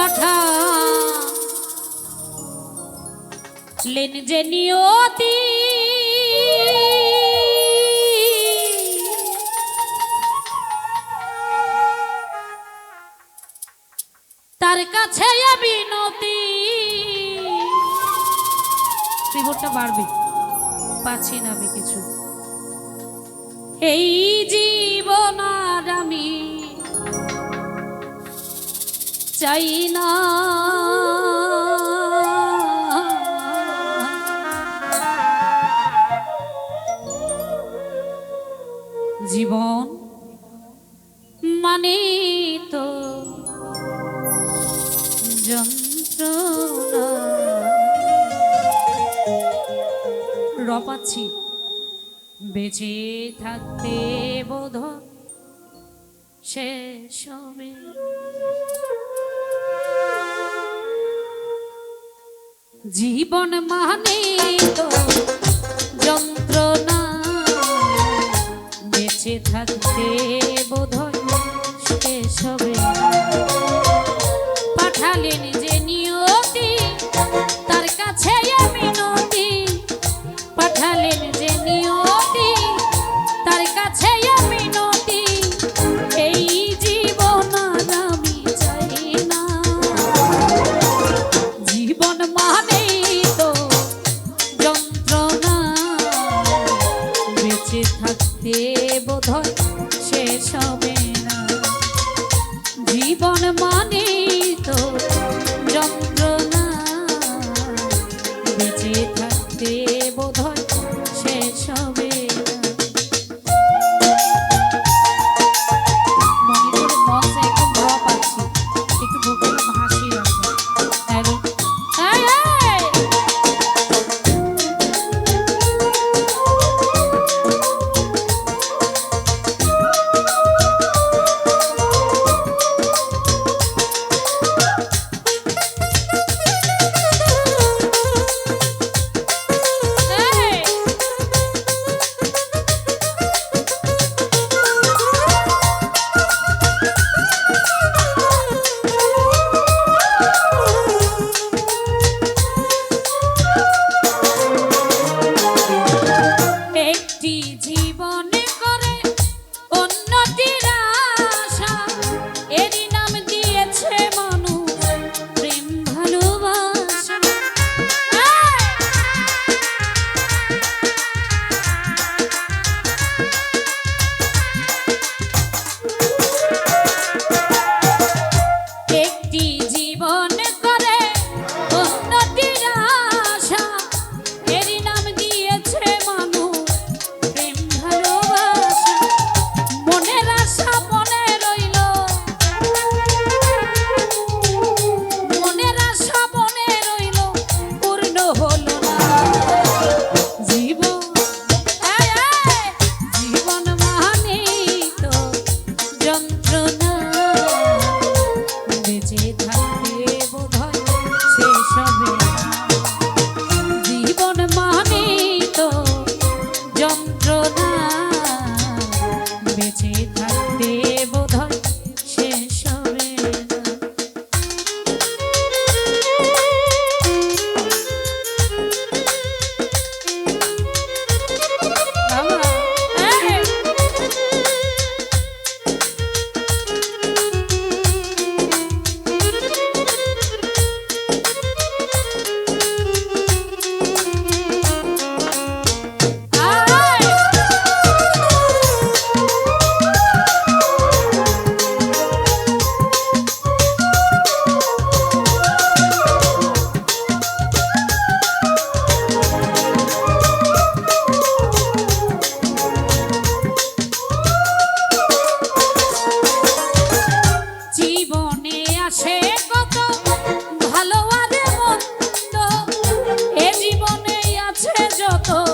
পাঠা। লেন যে নিয়তি। তার কাছে বিনতি ত্রিভুটটা বাড়বে, পাচ্ছি না আমি কিছু। এই জীবন আর আমি চাই না। জীবন মানে তো যন্ত্রণা। রপাচ্ছি বেঁচে থাকতে বোধ শেষ সময় জীবন মানে তো যন্ত্রণা বেঁচে থাকবে বোধ সে সব всегда. যত